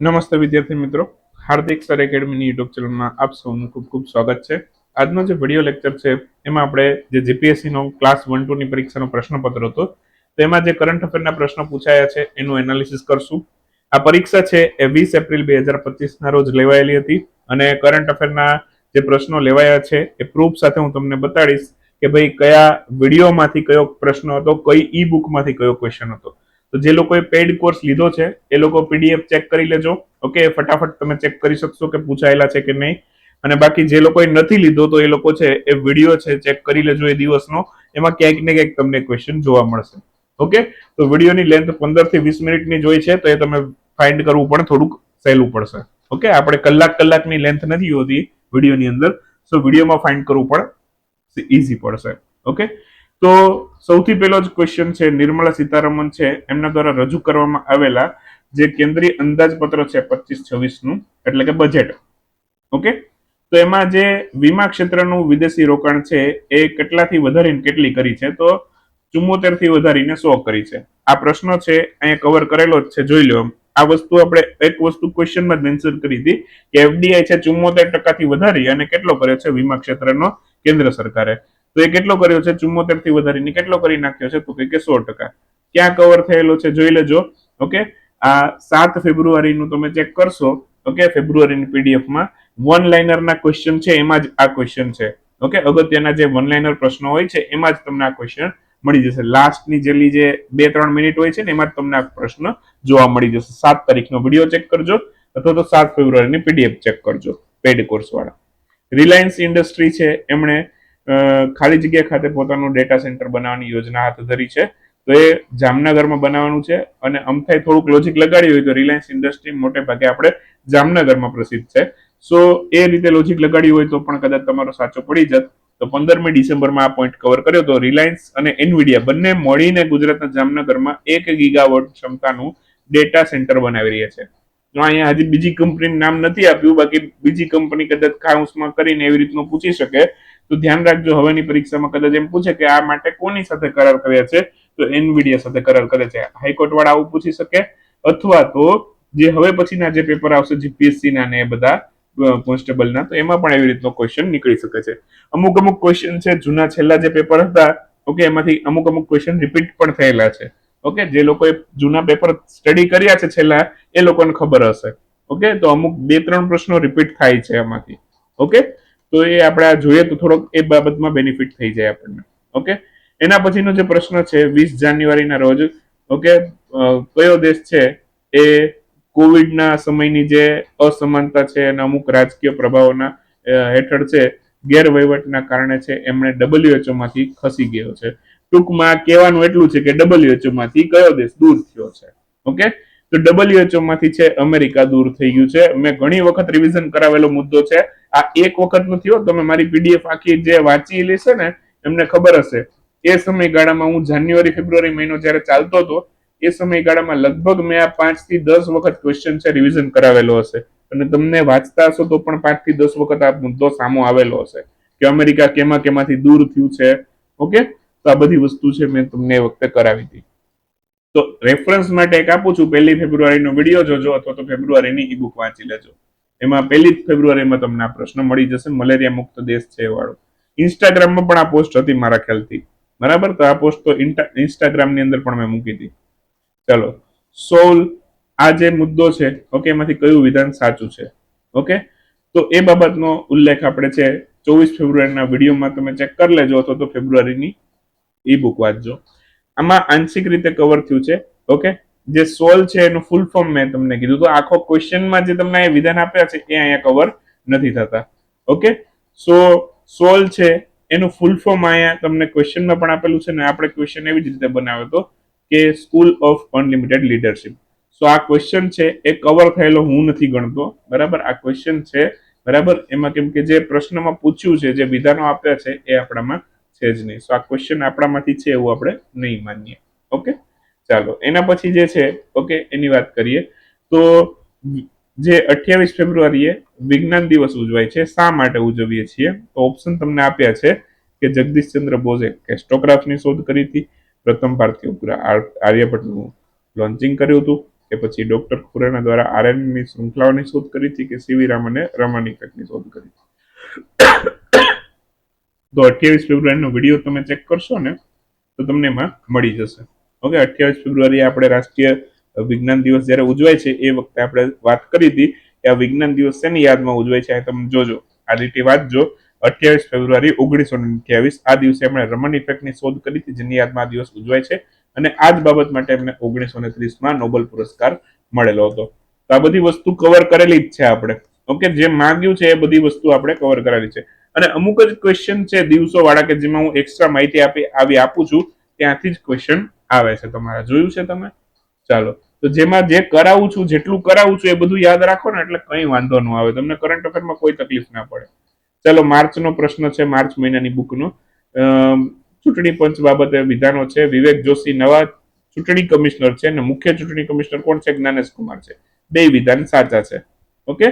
નમસ્તે વિદ્યાર્થી મિત્રો. હાર્દિક સર એકેડમીની યુટ્યુબ ચેનલમાં આપ સૌનું ખૂબ ખૂબ સ્વાગત છે. આજનો જે વીડિયો લેક્ચર છે, એમાં આપણે જે જીપીએસસી નો ક્લાસ વન ટુની પરીક્ષાનો પ્રશ્નપત્ર હતો તેમાં જે કરંટ અફેરના પ્રશ્નો પૂછાયા છે, એનું એનાલિસિસ કરશું. આ પરીક્ષા છે એ વીસ એપ્રિલ બે હજાર પચીસના રોજ લેવાયેલી હતી અને કરંટ અફેરના જે પ્રશ્નો લેવાયા છે, એ પ્રૂફ સાથે હું તમને બતાડીશ કે ભાઈ કયા વિડીયોમાંથી કયો પ્રશ્ન હતો, કઈ ઈ બુકમાંથી કયો ક્વેશ્ચન હતો. તો જે લોકોએ પેઇડ કોર્સ લીધો છે, એ લોકો પીડીએફ ચેક કરી લેજો. ઓકે ફટાફટ તમે ચેક કરી શકશો કે પૂછાયેલા છે કે નહીં. અને બાકી જે લોકોએ નથી લીધો તો એ લોકો છે, એ વીડિયો છે ચેક કરી લેજો એ દિવસનો. એમાં ક્યાંક ને ક્યાંક તમને ક્વેશ્ચન જોવા મળશે. ઓકે તો વિડીયોની લેન્થ પંદરથી વીસ મિનિટની જોઈ છે, તો એ તમે ફાઇન્ડ કરવું પણ થોડુંક સહેલું પડશે. ઓકે આપણે કલાક કલાકની લેન્થ નથી હોતી વિડીયોની અંદર. સો વિડીયોમાં ફાઇન્ડ કરવું પણ ઇઝી પડશે. ઓકે તો સૌથી પહેલો જ ક્વેશ્ચન છે, નિર્મલા સીતારમન છે, એમના દ્વારા રજૂ કરવામાં આવેલા જે કેન્દ્રીય અંદાજપત્ર છે, પચીસ છવ્વીસનું, એટલે કે બજેટ ઓકે તો એમાં જે વીમા ક્ષેત્રનું વિદેશી રોકાણ છે, એ કેટલાથી વધારીને કેટલી કરી છે? તો ચુમ્મોતેરથી વધારીને સો કરી છે. આ પ્રશ્ન છે, અહીંયા કવર કરેલો જ છે, જોઈ લો આ વસ્તુ આપણે એક વસ્તુ ક્વેશ્ચનમાં જ મેન્શન કરી હતી કે એફડીઆઈ છે, ચુમ્મોતેર ટકાથી વધારી અને કેટલો કર્યો છે વીમા ક્ષેત્રનો કેન્દ્ર સરકારે? તો એ કેટલો કર્યો છે? ચુમ્મોતેરથી વધારીને કેટલો કરી નાખ્યો છે? તો કે સો ટકા. ક્યાં કવર થયેલો છે? જોઈ લેજો. ઓકે? આ સાત ફેબ્રુઆરીનું તમે ચેક કરશો. ઓકે? ફેબ્રુઆરીની પીડીએફમાં વન લાઇનરના ક્વેશ્ચન છે, એમાં જ આ ક્વેશ્ચન છે. ઓકે? અગત્યના જે વન લાઇનર પ્રશ્નો હોય છે, એમાં જ તમને આ ક્વેશ્ચન મળી જશે. લાસ્ટની જેલી જે બે ત્રણ મિનિટ હોય છે ને, એમાં જ તમને આ પ્રશ્ન જોવા મળી જશે. સાત તારીખનો વીડિયો ચેક કરજો, અથવા તો સાત ફેબ્રુઆરીની પીડીએફ ચેક કરજો પેડ કોર્સ વાળા. રિલાયન્સ ઇન્ડસ્ટ્રી છે, એમણે ખાલી જગ્યા ખાતે પોતાનું ડેટા સેન્ટર બનાવવાની યોજના હાથ ધરી છે. તો એ જામનગરમાં બનાવવાનું છે અને અમથાઈ થોડુંક લોજિક લગાડી હોય તો રિલાયન્સ ઇન્ડસ્ટ્રી મોટે ભાગે આપણે જામનગરમાં પ્રસિદ્ધ છે. સો એ રીતે લોજિક લગાડ્યું હોય તો પણ કદાચ તમારો સાચો પડી જત. તો પંદરમી ડિસેમ્બરમાં આ પોઈન્ટ કવર કર્યો તો રિલાયન્સ અને એનવીડિયા બંને મળીને ગુજરાતના જામનગરમાં એક ગીગાવોટ ક્ષમતાનું ડેટા સેન્ટર બનાવી રહ્યા છે. તો અહીંયા હજી બીજી કંપનીનું નામ નથી આપ્યું. બાકી બીજી કંપની કદાચ કાઉન્સમાં કરીને એવી રીતનું પૂછી શકે. તો ધ્યાન રાખજો, હવેની પરીક્ષામાં કદાચ એમ પૂછે કે આ માટે કોની સાથે કરાર કર્યા છે? તો એનવીડીએ સાથે કરાર કરે છે. હાઈકોર્ટ વાળા આવું પૂછી શકે. અથવા તો જે હવે પછીના જે પેપર આવશે જીપીએસસી ના ને બધા કોન્સ્ટેબલના, તો એમાં પણ એવી રીતનો ક્વેશ્ચન નીકળી શકે છે. અમુક અમુક ક્વેશ્ચન છે, જૂના છેલ્લા જે પેપર હતા, ઓકે, એમાંથી અમુક અમુક ક્વેશ્ચન રિપીટ પણ થયેલા છે. ઓકે, જે લોકોએ જૂના પેપર સ્ટડી કર્યા છે છેલ્લા, એ લોકોને ખબર હશે. ઓકે, તો અમુક બે ત્રણ પ્રશ્નો રિપીટ થાય છે એમાંથી. ઓકે? તો એ આપણે આ જોઈએ તો થોડોક એ બાબતમાં બેનિફિટ થઈ જાય આપણને. ઓકે એના પછીનો જે પ્રશ્ન છે, વીસ જાન્યુઆરીના રોજ ઓકે કયો દેશ છે એ કોવિડના સમયની જે અસમાનતા છે અને અમુક રાજકીય પ્રભાવોના હેઠળ છે, ગેરવહીવટના કારણે છે, એમણે ડબલ્યુએચઓ માંથી ખસી ગયો છે. ટૂંકમાં કહેવાનું એટલું છે કે ડબલ્યુએચઓ માંથી કયો દેશ દૂર થયો છે? ઓકે તો ડબલ્યુએચઓ માંથી છે અમેરિકા દૂર થઈ ગયું છે. મેં ઘણી વખત રિવિઝન કરાવેલો મુદ્દો છે. આ એક વખત નથી હો, તમે મારી પીડીએફ આખી જે વાંચી લેશે ને, એમને ખબર હશે. એ સમયગાળામાં હું જાન્યુઆરી, ફેબ્રુઆરી મહિનો જ્યારે ચાલતો હતો, એ સમયગાળામાં લગભગ મેં આ પાંચથી દસ વખત ક્વેશ્ચન છે રિવિઝન કરાવેલો હશે. અને તમને વાંચતા હશો તો પણ પાંચથી દસ વખત આ મુદ્દો સામો આવેલો હશે કે અમેરિકા કેમાં કેમાંથી દૂર થયું છે. ઓકે? તો આ બધી વસ્તુ છે મેં તમને એ વખતે કરાવી હતી. તો રેફરન્સ માટે એક આપું છું, પહેલી ફેબ્રુઆરીનો વીડિયો જોજો અથવા તો ફેબ્રુઆરીની ઈ બુક વાંચી લેજો. એમાં પહેલી ફેબ્રુઆરીમાં તમને આ પ્રશ્ન મળી જશે, મલેરિયા મુક્ત દેશ છે વાળો. ઇન્સ્ટાગ્રામમાં પણ આ પોસ્ટ હતી મારા ખ્યાલથી. બરાબર? તો આ પોસ્ટ તો ઇન્સ્ટાગ્રામની અંદર પણ મેં મૂકી હતી. ચલો. સોલ, આ જે મુદ્દો છે ઓકે એમાંથી કયું વિધાન સાચું છે? ઓકે તો એ બાબતનો ઉલ્લેખ આપણે છે, ચોવીસ ફેબ્રુઆરીના વિડીયોમાં તમે ચેક કરી લેજો અથવા તો ફેબ્રુઆરીની ઈ બુક વાંચજો. આમાં આંશિક રીતે કવર થયું છે ઓકે જે સોલ છે એનું ફૂલ ફોર્મ મેં તમને કીધું. તો આખો ક્વેશ્ચનમાં જે તમને અહીંયા વિધાન આપ્યા છે, એ અહીંયા કવર નથી થતા ઓકે સો સોલ છે, એનું ફૂલ ફોર્મ અહીંયા તમને ક્વેશ્ચનમાં પણ આપેલું છે ને, આપણે ક્વેશ્ચન એવી જ રીતે બનાવ્યો હતો કે school of unlimited leadership so આ ક્વેશ્ચન છે, એ કવર થયેલો હું નથી ગણતો, બરાબર? આ ક્વેશ્ચન છે, બરાબર? એમાં કેમ કે જે પ્રશ્નમાં પૂછ્યું છે, જે વિધાનો આપ્યા છે, એ આપણામાં છે જ નહીં. સો આ ક્વેશ્ચન આપણામાંથી છે એવું આપણે નહીં માનીએ. ઓકે ચાલો, એના પછી જે છે ઓકે એની વાત કરીએ. તો જે અઠ્યાવીસ ફેબ્રુઆરીએ વિજ્ઞાન દિવસ ઉજવાય છે, શા માટે ઉજવીએ છીએ? તો ઓપ્શન તમને આપ્યા છે કે જગદીશચંદ્ર બોઝે કેસ્ટોગ્રાફની શોધ કરી હતી. પ્રથમ ભારતીય ઉપગ્રહ આર્યભટ્ટનું લોન્ચિંગ કર્યું હતું. કે પછી ડોક્ટર ખુરાના દ્વારા આરએનની શૃંખલાઓની શોધ કરી હતી કે સીવી રામને રમાની શોધ કરી તો અઠ્યાવીસ ફેબ્રુઆરીનો વીડિયો તમે ચેક કરશો ને, તો તમને એમાં મળી જશે. ઓકે, અઠ્યાવીસ ફેબ્રુઆરી આપણે રાષ્ટ્રીય વિજ્ઞાન દિવસ જ્યારે ઉજવાય છે, એ વખતે આપણે વાત કરી હતી કે આ વિજ્ઞાન દિવસ શેની યાદમાં ઉજવાય છે તમે જોજો. આ રીતે વાંચજો અઠ્યાવીસ ફેબ્રુઆરી ઓગણીસો અઠ્યાવીસ, આ દિવસે એમણે રમન ઇફેક્ટની શોધ કરી હતી, જેની યાદમાં આ દિવસ ઉજવાય છે. અને આ જ બાબત માટે એમને ઓગણીસો ને ત્રીસમાં નોબેલ પુરસ્કાર મળેલો હતો. તો આ બધી વસ્તુ કવર કરેલી જ છે આપણે. ઓકે, જે માંગ્યું છે એ બધી વસ્તુ આપણે કવર કરેલી છે. અને અમુક જ ક્વેશ્ચન છે દિવસો વાળા કે જેમાં હું એક્સ્ટ્રા માહિતી આપી આવી આપું છું, ત્યાંથી જ ક્વેશ્ચન આવે છે. તમારે જોયું છે તમે? ચાલો. તો જેમાં જે કરાવું છું, જેટલું કરાવું છું એ બધું યાદ રાખો ને, એટલે કંઈ વાંધો ન આવે. તમને કરંટ અફેરમાં કોઈ તકલીફ ના પડે. ચાલો, માર્ચનો પ્રશ્ન છે, માર્ચ મહિનાની બુકનો ચૂંટણી પંચ બાબતે વિધાનો છે, વિવેક જોશી નવા ચૂંટણી કમિશનર છે અને મુખ્ય ચૂંટણી કમિશનર કોણ છે? જ્ઞાનેશ કુમાર છે. બે વિધાન સાચા છે. ઓકે?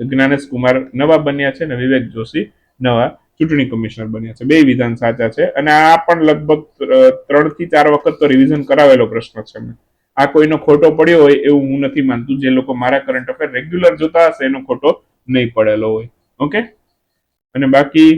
જ્ઞાનેશ કુમાર નવા બન્યા છે ને વિવેક જોશી નવા ચૂંટણી કમિશનર બન્યા છે. બે વિધાન સાચા છે. અને આ પણ લગભગ ત્રણથી ચાર વખત તો રિવિઝન કરાવેલો પ્રશ્ન છે મેં આ કોઈનો ખોટો પડ્યો હોય એવું હું નથી માનતું. જે લોકો મારા કરંટ અફેર રેગ્યુલર જોતા હશે એનો ખોટો નહીં પડેલો હોય. ઓકે? અને બાકી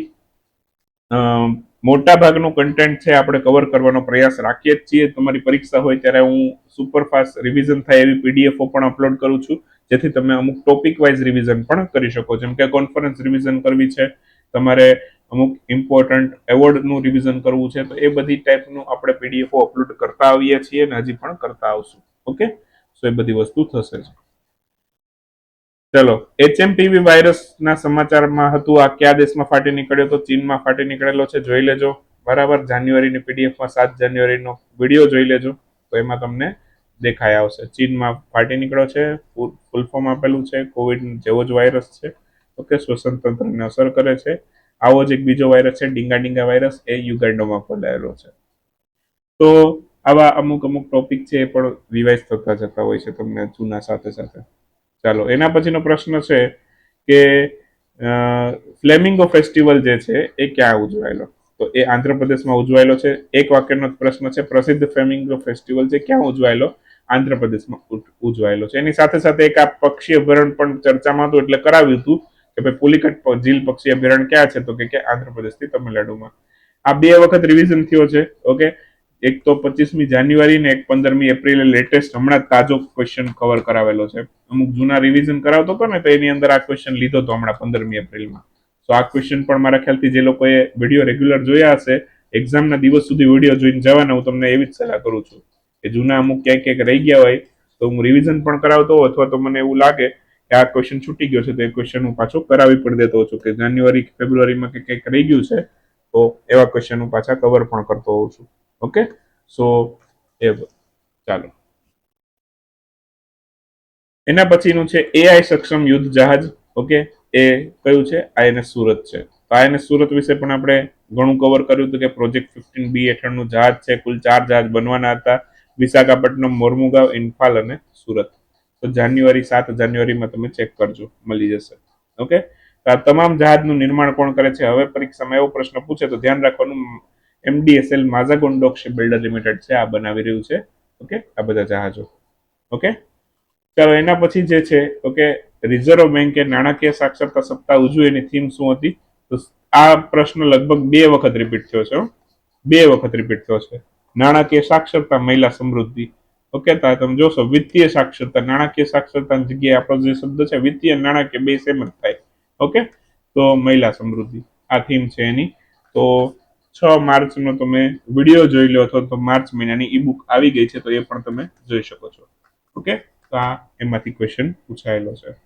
મોટા ભાગનું કન્ટેન્ટ છે આપણે કવર કરવાનો પ્રયાસ રાખીએ જ છીએ. તમારી પરીક્ષા હોય ત્યારે હું સુપરફાસ્ટ રિવિઝન થાય એવી પીડીએફઓ પણ અપલોડ કરું છું. જેથી તમે અમુક ટોપિક વાઇઝ રિવિઝન પણ કરી શકો. જેમ કે કોન્ફરન્સ રિવિઝન કરવી છે તમારે અમુક ઇમ્પોર્ટન્ટ એવોર્ડનું રિવિઝન કરવું છે, તો એ બધી ટાઈપનું આપણે પીડીએફઓ અપલોડ કરતા આવીએ છીએ અને હજી પણ કરતા આવશું. ઓકે સો એ બધી વસ્તુ થશે ચલો એચએમપીવી વાયરસના સમાચારમાં હતું, આ કયા દેશમાં ફાટી નીકળ્યો તો ચીનમાં ફાટી નીકળેલો છે, જોઈ લેજો. બરાબર, જાન્યુઆરીની પીડીએફમાં સાત જાન્યુઆરીનો વીડિયો જોઈ લેજો, તો એમાં તમને દેખાઈ આવશે. ચીનમાં ફાટી નીકળ્યો છે, ફૂલ ફોર્મ આપેલું છે કોવિડ જેવો જ વાયરસ છે. ઓકે શ્વસન તંત્રને અસર કરે છે. આવો જ એક બીજો વાયરસ છે ડીંગા ડીંગા વાયરસ એ યુગાન્ડોમાં ફેલાયેલો છે. તો આવા અમુક અમુક ટોપિક છે એ પણ રિવાઇઝ થતા જતા હોય છે તમને જૂના સાથે સાથે. ચાલો, એના પછીનો પ્રશ્ન છે કે ફ્લેમિંગો ફેસ્ટિવલ જે છે એ ક્યાં ઉજવાયેલો? તો એ આંધ્રપ્રદેશમાં ઉજવાયેલો છે. એક વાક્યનો પ્રશ્ન છે, પ્રસિદ્ધ ફ્લેમિંગો ફેસ્ટિવલ છે ક્યાં ઉજવાયેલો? આંધ્રપ્રદેશમાં ઉજવાયેલો છે. એની સાથે સાથે એક આ પક્ષી અભયારણ્ય પણ ચર્ચામાં હતું, એટલે કરાવ્યું હતું. કે ભાઈ પુલિકટ ઝીલ પક્ષી અભયારણ્ય ક્યાં છે? તો કે આંધ્રપ્રદેશથી તમિલનાડુમાં. આ બે વખત રિવિઝન થયો છે ઓકે એક તો પચીસમી જાન્યુઆરી ને એક પંદરમી એપ્રિલે લેટેસ્ટ હમણાં તાજો ક્વેશ્ચન કવર કરાવેલો છે. અમુક જૂના રિવિઝન કરાવતો હતો ને, તો એની અંદર આ ક્વેશ્ચન લીધો હતો હમણાં પંદરમી એપ્રિલમાં. તો આ ક્વેશ્ચન પણ મારા ખ્યાલથી જે લોકોએ વીડિયો રેગ્યુલર જોયા હશે એક્ઝામના દિવસ સુધી વીડિયો જોઈને જવાના, હું તમને એવી જ સલાહ કરું છું કે જૂના અમુક ક્યાંક ક્યાંક રહી ગયા હોય, તો હું રિવિઝન પણ કરાવતો અથવા તો મને એવું લાગે કે આ ક્વેશ્ચન છૂટી ગયો છે, તો એ ક્વેશ્ચન હું પાછો કરાવી પણ દેતો છું કે જાન્યુઆરી ફેબ્રુઆરીમાં કે કંઈક રહી ગયું છે, તો એવા ક્વેશ્ચન હું પાછા કવર પણ કરતો હોઉં છું. ઓકે સો એ ચાલો. એના પછીનું છે એઆઈ સક્ષમ યુદ્ધ જહાજ. ઓકે એ કયું છે? આઈએનએસ સુરત છે. તો આઈએનએસ સુરત વિશે પણ આપણે ઘણું કવર કર્યું હતું કે પ્રોજેક્ટ ફિફ્ટીન બી હેઠળનું જહાજ છે, કુલ ચાર જહાજ બનવાના હતા. વિશાખાપટ્ટનમ, મોરમુગાવ ઇન્ફાલ અને સુરત. તો જાન્યુઆરી સાત જાન્યુઆરીમાં તમે ચેક કરજો, મળી જશે. ઓકે તો આ તમામ જહાજનું નિર્માણ કોણ કરે છે? હવે પરીક્ષામાં એવો પ્રશ્ન પૂછે તો ધ્યાન રાખવાનું એમડીએસએલ માઝાગોન ડોક બિલ્ડર લિમિટેડ છે, આ બનાવી રહ્યું છે. ઓકે આ બધા જહાજો. ઓકે ચાલો, એના પછી જે છે ઓકે રિઝર્વ બેન્કે નાણાકીય સાક્ષરતા સપ્તાહ ઉજવ્યું એની થીમ શું હતી? તો આ પ્રશ્ન લગભગ બે વખત રિપીટ થયો છે બે વખત રિપીટ થયો છે. નાણાકીય સાક્ષરતા, મહિલા સમૃદ્ધિ. ઓકે તમે જોશો, વિત્તીય સાક્ષરતા, નાણાકીય સાક્ષરતાની જગ્યાએ આપણો જે શબ્દ છે, વિત્તીય નાણાકીય બે સેમ જ થાય. ઓકે, તો મહિલા સમૃદ્ધિ, આ થીમ છે એની. તો છ માર્ચનો તમે વીડિયો જોઈ લો અથવા તો માર્ચ મહિનાની ઈ બુક આવી ગઈ છે, તો એ પણ તમે જોઈ શકો છો. ઓકે, તો આ એમાંથી ક્વેશ્ચન પૂછાયેલો છે.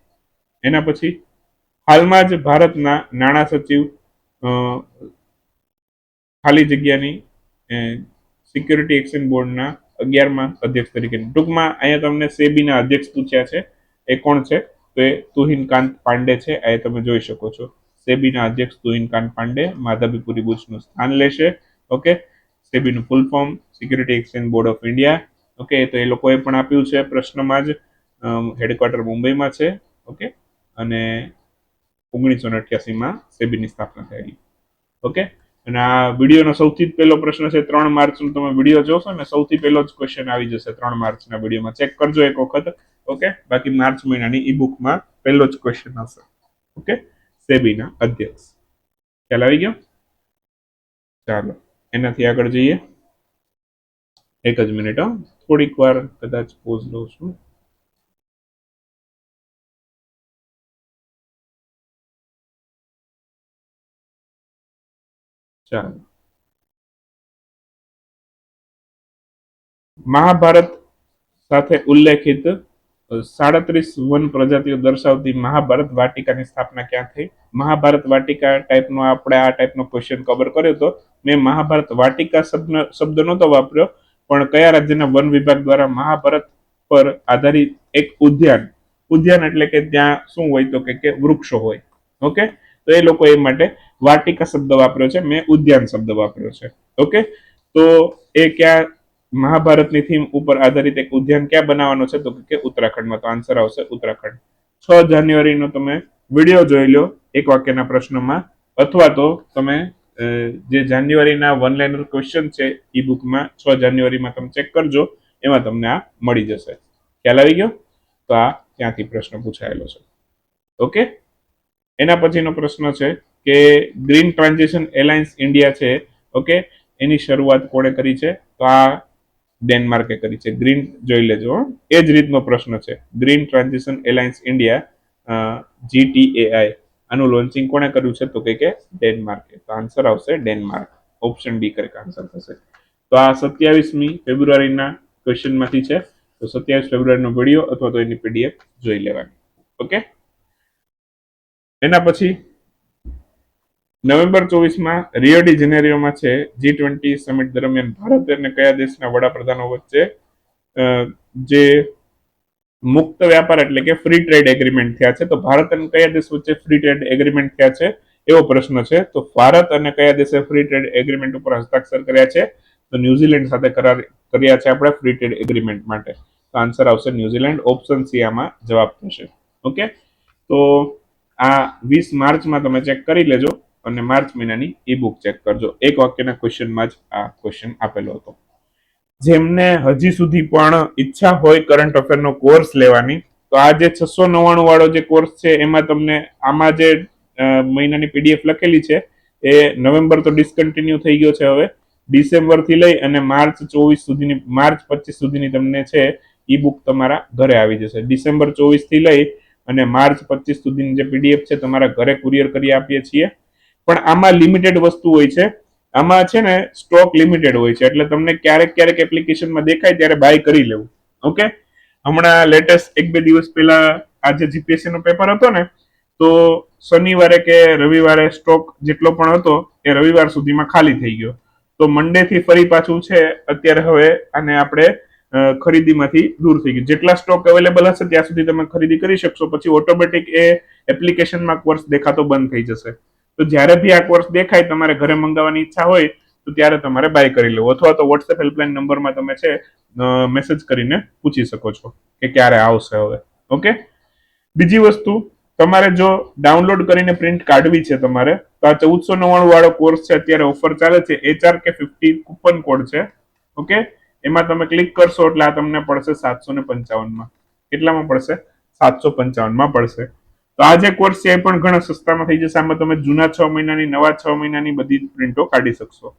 એના પછી, હાલમાં જ ભારતના નાણાં સચિવ ખાલી જગ્યાની સિક્યુરિટી એક્શન બોર્ડના અગિયારમાં અધ્યક્ષ તરીકે ટૂંકમાં અહીંયા તમને સેબીના અધ્યક્ષ પૂછ્યા છે. એ કોણ છે? તો એ તુહિનકાંત પાંડે છે. એ તમે જોઈ શકો છો. સેબીના અધ્યક્ષ તુહિનકાંત પાંડે માધવીપુરી બુચનું સ્થાન લેશે. Okay? સેબીનું full form security exchange board of India. Okay? તો એ લોકોએ પણ આપ્યું છે પ્રશ્નમાં જ. હેડક્વાર્ટર મુંબઈમાં છે. ઓકે? અને ઓગણીસો ને અઠ્યાસીમાં સેબીની સ્થાપના થયેલી. ઓકે? અને આ વિડીયોનો સૌથી પહેલો પ્રશ્ન છે, ત્રણ માર્ચનો તમે વીડિયો જોશો ને, સૌથી પહેલો જ ક્વેશ્ચન આવી જશે ત્રણ માર્ચના વિડીયોમાં. ચેક કરજો એક વખત, ઓકે? બાકી માર્ચ મહિનાની ઈ બુકમાં પહેલો જ ક્વેશ્ચન હશે ઓકે? સેબીના અધ્યક્ષ. ખ્યાલ આવી ગયો? ચાલો, એનાથી આગળ જઈએ. એક જ મિનિટ હો. થોડીક વાર કદાચ પોઝ લઉં છું. ચાલો. મહાભારત સાથે ઉલ્લેખિત સાડત્રીસ વન પ્રજાતિઓ દર્શાવતી મહાભારત વાટિકાની સ્થાપના ક્યાં થઈ? મહાભારત વાટિકા ટાઈપનો આપણે આ ટાઈપનો ક્વેશ્ચન કવર કર્યો હતો મેં મહાભારત વાટિકા શબ્દ શબ્દ નહોતો વાપર્યો, પણ કયા રાજ્યના વન વિભાગ દ્વારા મહાભારત પર આધારિત એક ઉદ્યાન? ઉદ્યાન એટલે કે ત્યાં શું હોય તો કે વૃક્ષો હોય. ઓકે તો એ લોકો એ માટે વાટિકા શબ્દ વાપર્યો છે, મેં ઉદ્યાન શબ્દ વાપર્યો છે. ઓકે? તો એ ક્યાં મહાભારતની થીમ ઉપર આધારિત એક ઉદ્યાન ક્યાં બનાવવાનો છે? તો કે ઉત્તરાખંડમાં. તો આન્સર આવશે ઉત્તરાખંડ. છ જાન્યુઆરીનો તમે વીડિયો જોઈ લો એક વાક્યના પ્રશ્નમાં. અથવા તો તમે જે જાન્યુઆરીના વન લાઇનર ક્વેશ્ચન છે ઈ બુકમાં છ જાન્યુઆરીમાં તમે ચેક કરજો. એમાં તમને આ મળી જશે. ખ્યાલ આવી ગયો? તો આ ત્યાંથી પ્રશ્ન પૂછાયેલો છે. ઓકે? એના પછીનો પ્રશ્ન છે કે ગ્રીન ટ્રાન્ઝિશન એલાયન્સ ઇન્ડિયા છે, ઓકે? એની શરૂઆત કોણે કરી છે? તો આ ડેનમાર્કે કરી છે. ગ્રીન જોઈ લેજો. એ જ રીતનો પ્રશ્ન છે. Green transition alliance India GTAI આનું લોન્ચિંગ કોણે કર્યું છે? તો કે કે ડેનમાર્કે. તો આન્સર આવશે ડેનમાર્ક. ઓપ્શન ડી કરે આન્સર થશે. તો આ સત્યાવીસમી ફેબ્રુઆરીના ક્વેશ્ચનમાંથી છે. તો સત્યાવીસ ફેબ્રુઆરીનો વીડિયો અથવા તો એની પીડીએફ જોઈ લેવાની. ઓકે? એના પછી નવેમ્બર ચોવીસમાં રિયોડી જનેરિયોમાં છે જી ટ્વેન્ટી સમિટ દરમિયાન ભારત અને કયા દેશના વડાપ્રધાનો વચ્ચે જે મુક્ત વ્યાપાર એટલે કે ફ્રી ટ્રેડ એગ્રીમેન્ટ થયા છે, તો ભારત અને કયા દેશ વચ્ચે ફ્રી ટ્રેડ એગ્રીમેન્ટ થયા છે, એવો પ્રશ્ન છે. તો ભારત અને કયા દેશે ફ્રી ટ્રેડ એગ્રીમેન્ટ ઉપર હસ્તાક્ષર કર્યા છે, તો ન્યુઝીલેન્ડ સાથે કરાર કર્યા છે આપણે ફ્રી ટ્રેડ એગ્રીમેન્ટ માટે. તો આન્સર આવશે ન્યુઝીલેન્ડ ઓપ્શન સી આમાં જવાબ થશે. ઓકે તો આ વીસ માર્ચમાં તમે ચેક કરી લેજો અને માર્ચ મહિનાની ઈ બુક ચેક કરજો. એક વાક્યના ક્વેશ્ચનમાં જ આ ક્વેશ્ચન આપેલો હતો. જેમને હજી સુધી પણ ઈચ્છા હોય કરંટ અફેરનો કોર્સ લેવાની, તો આ જે છસો નવ્વાણું વાળો જે કોર્સ છે, એમાં તમને આમાં જે મહિનાની પીડીએફ લખેલી છે, એ નવેમ્બર તો ડિસકન્ટિન્યુ થઈ ગયો છે હવે. ડિસેમ્બરથી લઈ અને માર્ચ ચોવીસ સુધીની, માર્ચ પચીસ સુધીની તમને છે ઈ બુક તમારા ઘરે આવી જશે. ડિસેમ્બર ચોવીસથી લઈ અને માર્ચ પચીસ સુધીની જે પીડીએફ છે, તમારા ઘરે કુરિયર કરી આપીએ છીએ. પણ આમાં લિમિટેડ વસ્તુ હોય છે. આમાં છે ને સ્ટોક લિમિટેડ હોય છે. એટલે તમને ક્યારેક ક્યારેક એપ્લિકેશનમાં દેખાય ત્યારે બાય કરી લેવું. ઓકે હમણાં લેટેસ્ટ એક બે દિવસ પહેલા આજે જીપીએસસી નો પેપર હતો ને, તો શનિવારે કે રવિવારે સ્ટોક જેટલો પણ હતો, એ રવિવાર સુધીમાં ખાલી થઈ ગયો. તો મંડે થી ફરી પાછું છે. અત્યારે હવે આને આપણે ખરીદીમાંથી દૂર થઈ ગયું. જેટલા સ્ટોક અવેલેબલ હશે ત્યાં સુધી તમે ખરીદી કરી શકશો. પછી ઓટોમેટિક એ એપ્લિકેશનમાં કોર્સ દેખાતો બંધ થઈ જશે. તો જ્યારે બી આ કોર્સ દેખાય, તમારે ઘરે મંગાવવાની ઈચ્છા હોય, તો ત્યારે તમારે બાય કરી લેવું. અથવા તો વોટ્સએપ હેલ્પલાઇન નંબરમાં તમે છે મેસેજ કરીને પૂછી શકો છો કે ક્યારે આવશે હવે. ઓકે બીજી વસ્તુ, તમારે જો ડાઉનલોડ કરીને પ્રિન્ટ કાઢવી છે તમારે, તો આ ચૌદસો નવ્વાણું વાળો કોર્સ છે, અત્યારે ઓફર ચાલે છે એચઆર કે ફિફ્ટી કૂપન કોડ છે. ઓકે એમાં તમે ક્લિક કરશો એટલે આ તમને પડશે સાતસો ને પંચાવનમાં. કેટલામાં પડશે? સાતસો પંચાવનમાં પડશે. તો આ જે કોર્સ છે એ પણ ઘણા સસ્તામાં થઈ જશે. આમાં તમે જૂના છ મહિનાની, નવા છ મહિનાની બધી પ્રિન્ટો કાઢી શકશો.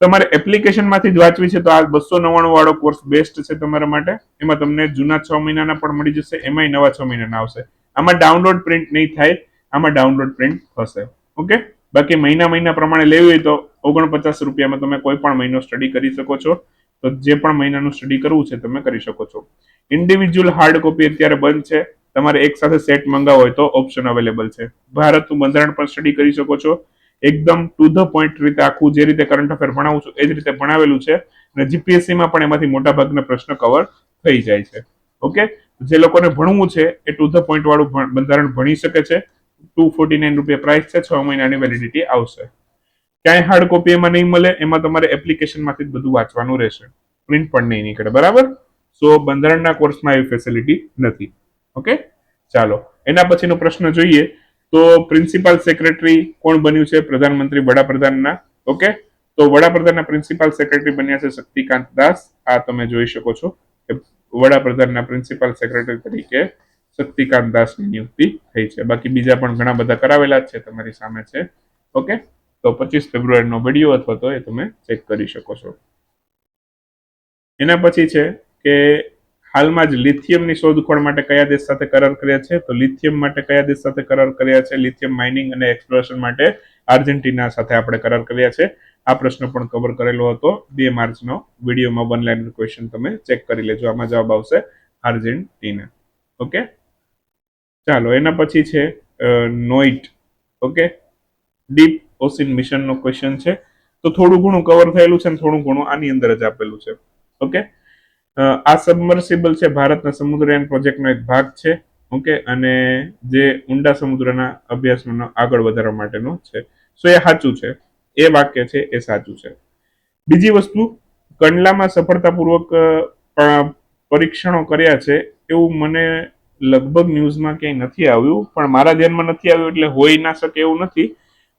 તમારે એપ્લિકેશનમાંથી જ વાંચવી છે તો આ બસો નવ્વાણું વાળો કોર્સ બેસ્ટ છે તમારા માટે. એમાં તમને જૂના છ મહિનાના પણ મળી જશે. એમાંય નવા છ મહિનાના આવશે. આમાં ડાઉનલોડ પ્રિન્ટ નહીં થાય. આમાં ડાઉનલોડ પ્રિન્ટ થશે ઓકે? બાકી મહિના મહિના પ્રમાણે લેવી હોય તો ઓગણપચાસ રૂપિયામાં તમે કોઈ પણ મહિનો સ્ટડી કરી શકો છો. તો જે પણ મહિનાનું સ્ટડી કરવું છે તમે કરી શકો છો. ઇન્ડિવિજ્યુઅલ હાર્ડ કોપી અત્યારે બંધ છે. તમારે એક સાથે સેટ મંગાવો હોય તો ઓપ્શન અવેલેબલ છે. ભારતનું બંધારણ પણ સ્ટડી કરી શકો છો. એકદમ ટુ ધ પોઈન્ટ રીતે આખું જે રીતે કરંટ અફેર ભણાવું છું એ જ રીતે ભણાવેલું છે. અને જીપીએસસીમાં પણ એમાંથી મોટા ભાગના પ્રશ્ન કવર થઈ જાય છે. ઓકે જે લોકોને ભણવું છે એ ટુ ધ પોઈન્ટ વાળું બંધારણ ભણી શકે છે. ટુ ફોર્ટી નાઇન રૂપિયા પ્રાઇસ છે. છ મહિનાની વેલિડિટી આવશે. ક્યાંય હાર્ડ કોપી એમાં નહીં મળે, એમાં તમારે એપ્લિકેશનમાંથી જ બધું વાંચવાનું રહેશે. પ્રિન્ટ પણ નહીં નીકળે, બરાબર? સો બંધારણના કોર્સમાં એવી ફેસિલિટી નથી. ઓકે ચાલો, એના પછીનો પ્રશ્ન જોઈએ. તો પ્રિન્સિપાલ સેક્રેટરી કોણ બન્યું છે? પ્રધાનમંત્રી, વડાપ્રધાનના. ઓકે તો વડાપ્રધાનના પ્રિન્સિપાલ સેક્રેટરી બન્યા છે શક્તિકાંત દાસ. આ તમે જોઈ શકો છો કે વડાપ્રધાનના પ્રિન્સિપાલ સેક્રેટરી તરીકે શક્તિકાંત દાસની નિયુક્તિ થઈ છે. બાકી બીજા પણ ઘણા બધા કરાવેલા છે તમારી સામે છે. ઓકે તો પચીસ ફેબ્રુઆરીનો વીડિયો અથવા તો એ તમે ચેક કરી શકો છો. એના પછી છે કે હાલમાં જ લિથિયમની શોધખોળ માટે કયા દેશ સાથે કરાર કર્યા છે? તો લિથિયમ માટે કયા દેશ સાથે કરાર કર્યા છે? લિથિયમ માઇનિંગ અને એક્સપ્લોરેશન માટે આર્જેન્ટિના સાથે આપણે કરાર કર્યા છે. આ પ્રશ્ન પણ કવર કરેલો હતો બે માર્ચનો વિડીયોમાં વન લાઈન ક્વેશ્ચન તમે ચેક કરી લેજો. આમાં જવાબ આવશે આર્જેન્ટિના. ઓકે ચાલો, એના પછી છે નોઇટ. ઓકે ડીપ ઓસિન મિશનનો ક્વેશ્ચન છે. તો થોડું ઘણું કવર થયેલું છે ને થોડું ઘણું આની અંદર જ આપેલું છે. ઓકે આ સબમર્સિબલ છે ભારતના સમુદ્રયાન પ્રોજેક્ટનો એક ભાગ છે. ઓકે અને જે ઊંડા સમુદ્રના અભ્યાસનો આગળ વધારવા માટેનો છે. સો એ સાચું છે. એ વાક્ય છે, એ સાચું છે. બીજી વસ્તુ, કંડલામાં સફળતાપૂર્વક પરીક્ષણો કર્યા છે એવું મને લગભગ ન્યૂઝમાં ક્યાંય નથી આવ્યું, પણ મારા ધ્યાનમાં નથી આવ્યું એટલે હોઈ ના શકે એવું નથી.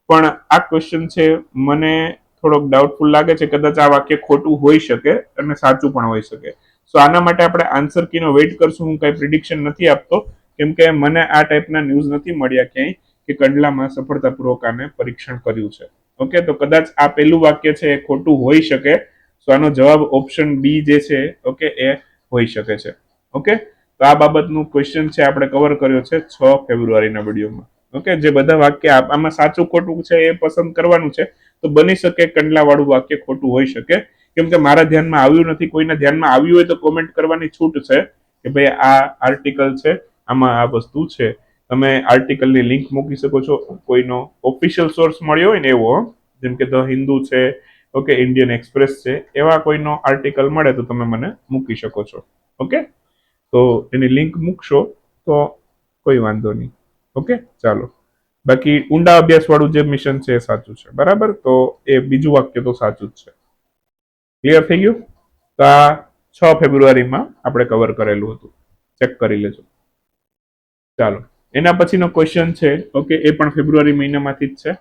પણ આ ક્વેશ્ચન છે, મને થોડોક ડાઉટફુલ લાગે છે, કદાચ આ વાક્ય ખોટું હોઈ શકે અને સાચું પણ હોઈ શકે. સો આના માટે આપણે આન્સર કીનો વેઇટ કરશું, હું કઈ પ્રિડિક્શન નથી આપતો, કેમ કે મને આ ટાઈપના ન્યૂઝ નથી મળ્યા ક્યાંય કે કંડલામાં સફળતાપૂર્વક આને પરીક્ષણ કર્યું છે. ઓકે તો કદાચ આ પહેલું વાક્ય છે એ ખોટું હોઈ શકે. સો આનો જવાબ ઓપ્શન બી જે છે ઓકે એ હોઈ શકે છે. ઓકે તો આ બાબતનું ક્વેશ્ચન છે, આપણે કવર કર્યો છે છ ફેબ્રુઆરીના વિડીયોમાં. ઓકે, જે બધા વાક્ય આમાં સાચું ખોટું છે એ પસંદ કરવાનું છે, તો બની શકે કંડલા વાળું વાક્ય ખોટું હોઈ શકે. કેમ કે મારા ધ્યાનમાં આવ્યું નથી, કોઈના ધ્યાનમાં આવ્યું હોય તો કોમેન્ટ કરવાની છૂટ છે કે ભાઈ આ આર્ટિકલ છે, આમાં આ વસ્તુ છે. તમે આર્ટિકલની લિંક મૂકી શકો છો, કોઈનો ઓફિશિયલ સોર્સ મળ્યો હોય ને એવો જેમ કે ધ હિન્દુ છે, ઓકે ઇન્ડિયન એક્સપ્રેસ છે, એવા કોઈનો આર્ટિકલ મળે તો તમે મને મૂકી શકો છો, ઓકે? તો એની લિંક મૂકશો તો કોઈ વાંધો નહીં. ઓકે, ચાલો. બાકી ઊંડા અભ્યાસ વાળું જે મિશન છે એ સાચું છે. બરાબર? તો એ બીજું વાક્ય તો સાચું જ છે. ક્લિયર થઈ ગયું? તો આ છ ફેબ્રુઆરીમાં આપણે કવર કરેલું હતું. ચેક કરી લેજો. ચાલો. એના પછીનો ક્વેશ્ચન છે, ઓકે, એ પણ ફેબ્રુઆરી મહિનામાંથી જ છે.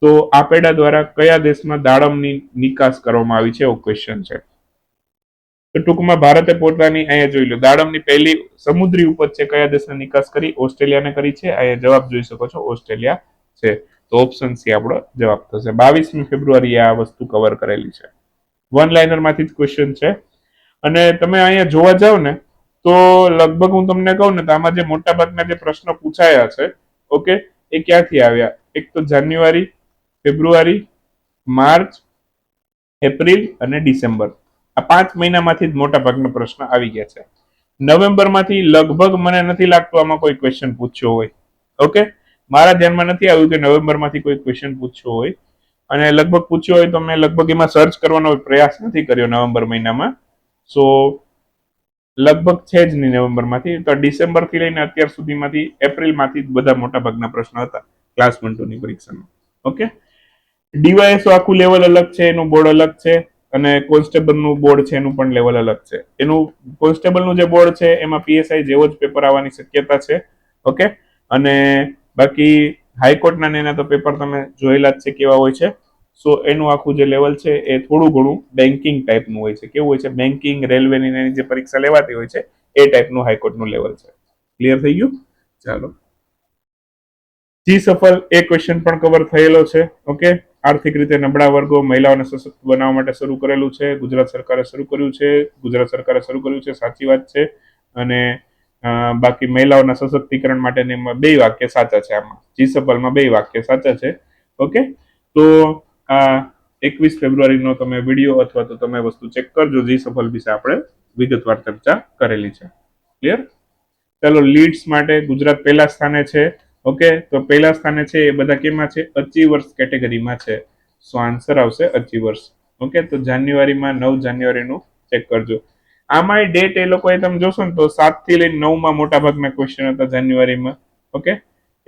તો આ પેડા દ્વારા કયા દેશમાં દાડમની નિકાસ કરવામાં આવી છે? એવો ક્વેશ્ચન છે. તો ટૂંકમાં ભારતે પોતાની અહીંયા જોઈ લો, દાડમની પહેલી સમુદ્રી ઉપજ છે કયા દેશને નિકાસ કરી? ઓસ્ટ્રેલિયાને કરી છે? અહીંયા જવાબ જોઈ શકો છો, ઓસ્ટ્રેલિયા છે. તો ઓપ્શન સી આપણો જવાબ થશે. બાવીસમી ફેબ્રુઆરી આ વસ્તુ કવર કરેલી છે. વન લાઇનરમાંથી જ ક્વેશ્ચન છે. અને તમે અહીંયા જોવા જાવ ને, તો લગભગ હું તમને કહું ને, તો આમાં જે મોટા ભાગના જે પ્રશ્નો પૂછાયા છે, ઓકે, એ ક્યાંથી આવ્યા? એક તો જાન્યુઆરી, ફેબ્રુઆરી, માર્ચ, એપ્રિલ અને ડિસેમ્બર. આ પાંચ મહિનામાંથી જ મોટા ભાગના પ્રશ્ન આવી ગયા છે. નવેમ્બરમાંથી લગભગ મને નથી લાગતું આમાં કોઈ ક્વેશ્ચન પૂછ્યો હોય. ઓકે મારા ધ્યાનમાં નથી આવ્યું કે નવેમ્બરમાંથી કોઈ ક્વેશ્ચન પૂછ્યો હોય. અને લગભગ પૂછ્યો હોય તો મેં લગભગ એમાં સર્ચ કરવાનો પ્રયાસ નથી કર્યો નવેમ્બર મહિનામાં. સો લગભગ છે જ નહીં નવેમ્બરમાંથી. તો ડિસેમ્બરથી લઈને અત્યાર સુધીમાંથી એપ્રિલમાંથી જ બધા મોટા ભાગના પ્રશ્નો હતા ક્લાસ વન ટુની પરીક્ષામાં. ઓકે ડીવાયએસઓ આખું લેવલ અલગ છે, એનું બોર્ડ અલગ છે. અને કોન્સ્ટેબલનું બોર્ડ છે, એનું પણ લેવલ અલગ છે. એનું કોન્સ્ટેબલનું જે બોર્ડ છે, એમાં પીએસઆઈ જેવો જ પેપર આવવાની શક્યતા છે, ઓકે? અને બાકી હાઈકોર્ટના એના તો પેપર તમે જોયેલા જ છે કેવા હોય છે. સો એનું આખું જે લેવલ છે, એ થોડું ઘણું બેન્કિંગ ટાઈપનું હોય છે. કેવું હોય છે? બેન્કિંગ, રેલવેની એની જે પરીક્ષા લેવાતી હોય છે, એ ટાઈપનું હાઈકોર્ટનું લેવલ છે. ક્લિયર થઈ ગયું? ચાલો. જી સફળ એ ક્વેશ્ચન પણ કવર થયેલો છે, ઓકે? આર્થિક રીતે નબળા વર્ગો મહિલાઓને સશક્ત બનાવવા માટે શરૂ કરેલું છે. ગુજરાત સરકારે શરૂ કર્યું છે. ગુજરાત સરકારે શરૂ કર્યું છે. સાચી વાત છે. અને બાકી મહિલાઓના સશક્તિકરણ માટેની બે વાક્ય સાચા છે આમાં. જી સફલમાં બે વાક્ય સાચા છે. ઓકે? તો આ એકવીસ ફેબ્રુઆરીનો તમે વીડિયો અથવા તો તમે વસ્તુ ચેક કરજો. જી સફળ વિશે આપણે વિગતવાર ચર્ચા કરેલી છે. ક્લિયર? ચાલો, લીડ્સ માટે ગુજરાત પહેલા સ્થાને છે. ઓકે તો પહેલા સ્થાને છે એ બધા કેમાં છે? અચીવર્સ કેટેગરીમાં છે. સો આન્સર આવશે અચીવર્સ ઓકે તો જાન્યુઆરીમાં નવ જાન્યુઆરીનું ચેક કરજો. આમાંય ડેટ એ લોકોએ તમે જોશો ને તો સાતથી લઈને નવમાં મોટા ભાગના ક્વેશ્ચન હતા જાન્યુઆરીમાં. ઓકે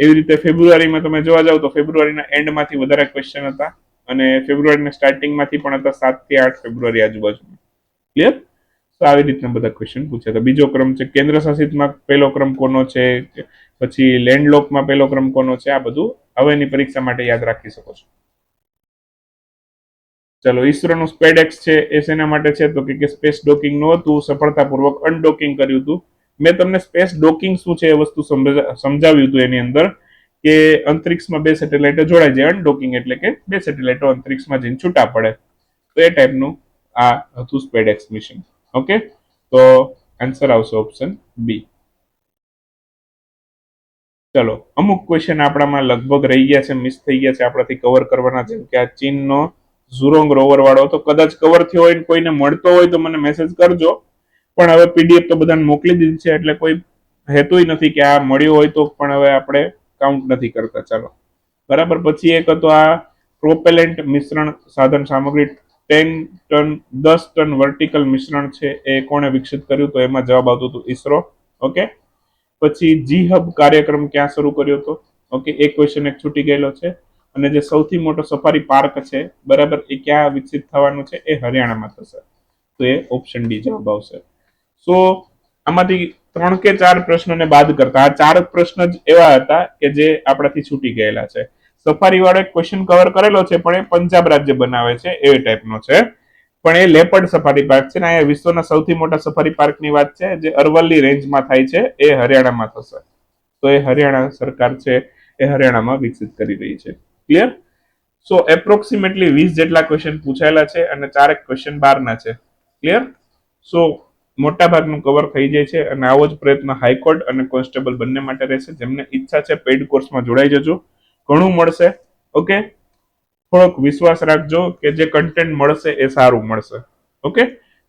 એવી રીતે ફેબ્રુઆરીમાં તમે જોવા જાવ તો ફેબ્રુઆરીના એન્ડમાંથી વધારે ક્વેશ્ચન હતા અને ફેબ્રુઆરીના સ્ટાર્ટિંગમાંથી પણ હતા સાતથી આઠ ફેબ્રુઆરી આજુબાજુમાં. ક્લિયર તો આવી રીતના બધા ક્વેશ્ચન પૂછ્યા હતા. બીજો ક્રમ છે કેન્દ્ર શાસિતમાં પહેલો ક્રમ કોનો છે? પછી લેન્ડલોકમાં પહેલો ક્રમ કોનો છે, આ બધું હવેની પરીક્ષા માટે યાદ રાખી શકો છો. ચલો, ઈસરોનું સ્પેડેક્સ છે, એ શેના માટે છે? તો કે સ્પેસ ડોકિંગનું હતું, સફળતાપૂર્વક અનડોકિંગ કર્યું હતું. મેં તમને સ્પેસ ડોકિંગ શું છે એ વસ્તુ સમજાવ્યું હતું એની અંદર કે અંતરિક્ષમાં બે સેટેલાઇટો જોડાય છે. અનડોકિંગ એટલે કે બે સેટેલાઇટો અંતરિક્ષમાં જઈને છૂટા પડે. તો એ ટાઈપનું આ હતું સ્પેડેક્સ મિશન. ઓકે? તો આન્સર આવશે ઓપ્શન બી. ચલો, અમુક ક્વેશ્ચન આપણામાં લગભગ રહી ગયા છે મિસ થઈ ગયા છે, આપણાથી કવર કરવાના જેમ કે આ ચીનનો ઝુરોંગ રોવર વાળો તો કદાચ કવર થયો હોય કોઈને મળતો હોય તો મને મેસેજ કરજો. પણ હવે પીડીએફ તો બધાને મોકલી દીધી છે, એટલે કોઈ હેતુય નથી કે આ મળ્યો હોય તો પણ હવે આપણે કાઉન્ટ નથી કરતા. ચાલો. બરાબર, પછી એક હતો આ પ્રોપેલેન્ટ મિશ્રણ સાધન સામગ્રી ટેન ટન દસ ટન વર્ટિકલ મિશ્રણ છે, એ કોણે વિકસિત કર્યું તો એમાં જવાબ આવતો હતો ઈસરો. ઓકે? પછી જી હબ કાર્યક્રમ ક્યાં શરૂ કર્યો હતો? ઓકે એક ક્વેશ્ચન એક છૂટી ગયેલો છે. અને જે સૌથી મોટો સફારી પાર્ક છે, બરાબર, એ ક્યાં વિકસિત થવાનું છે? એ હરિયાણામાં થશે. તો એ ઓપ્શન ડી જવાબ આવશે. સો આમાંથી ત્રણ કે ચાર પ્રશ્નોને બાદ કરતા, આ ચાર પ્રશ્ન જ એવા હતા કે જે આપણાથી છૂટી ગયેલા છે. સફારી વાળો એક ક્વેશ્ચન કવર કરેલો છે, પણ એ પંજાબ રાજ્ય બનાવે છે, એ ટાઈપનો છે. પણ એ લેપર્ડ સફારી પાર્ક છે અને અહીંયા વિશ્વના સૌથી મોટા સફારી પાર્કની વાત છે જે અરવલ્લી રેન્જમાં થાય છે, એ હરિયાણામાં થશે. તો એ હરિયાણા સરકાર છે, એ હરિયાણામાં વિકસિત કરી રહી છે. ક્લિયર સો એપ્રોક્સિમેટલી વીસ જેટલા ક્વેશ્ચન પૂછાયેલા છે અને ચારેક ક્વેશ્ચન બારના છે. ક્લિયર સો મોટા ભાગનું કવર થઈ જાય છે અને આવો જ પ્રયત્ન હાઈકોર્ટ અને કોન્સ્ટેબલ બંને માટે રહેશે. જેમને ઈચ્છા છે પેઇડ કોર્સમાં જોડાઈ જજો. ઘણું મળશે. ઓકે થોડોક વિશ્વાસ રાખજો કે જે કન્ટેન્ટ મળશે એ સારું મળશે. ઓકે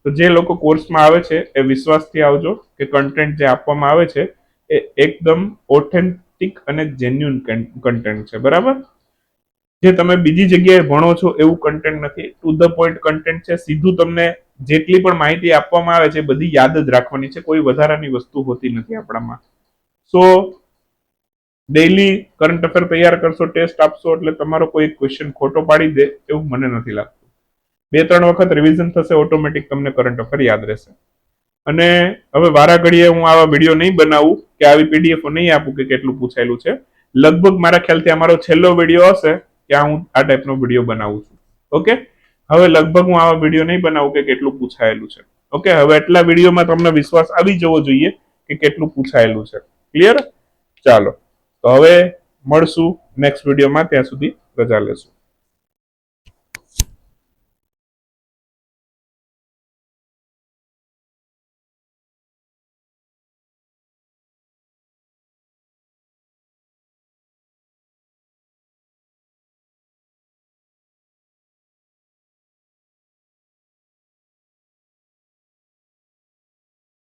તો જે લોકો કોર્સમાં આવે છે, એ વિશ્વાસથી આવજો કે કન્ટેન્ટ જે આપવામાં આવે છે, એ એકદમ ઓથેન્ટિક અને જેન્યુન કન્ટેન્ટ છે. બરાબર? જે તમે બીજી જગ્યાએ ભણો છો, એવું કન્ટેન્ટ નથી. ટુ ધ પોઈન્ટ કન્ટેન્ટ છે. સીધું તમને જેટલી પણ માહિતી આપવામાં આવે છે બધી યાદ જ રાખવાની છે. કોઈ વધારાની વસ્તુ હોતી નથી આપણામાં. સો ડેઈલી કરંટ અફેર તૈયાર કરશો ટેસ્ટ આપશો, એટલે તમારો કોઈ ક્વેશ્ચન ખોટો પાડી દે એવું મને નથી લાગતું. બે, ત્રણ વખત રિવિઝન થશે ઓટોમેટિક તમને કરંટ અફેર યાદ રહેશે. અને હવે વારા ઘડીએ હું આવા વીડિયો નહીં બનાવું કે આવી પીડીએફ નહીં આપું કે કેટલું પૂછાયેલું છે. લગભગ મારા ખ્યાલથી અમારો છેલ્લો વીડિયો હશે ત્યાં હું આ ટાઈપનો વીડિયો બનાવું છું. ઓકે હવે લગભગ હું આવા વીડિયો નહીં બનાવું કે કેટલું પૂછાયેલું છે. ઓકે હવે એટલા વિડીયોમાં તમને વિશ્વાસ આવી જવો જોઈએ કે કેટલું પૂછાયેલું છે. ક્લિયર ચાલો. તો હવે મળશું નેક્સ્ટ વિડીયોમાં ત્યાં સુધી રજા લેશું.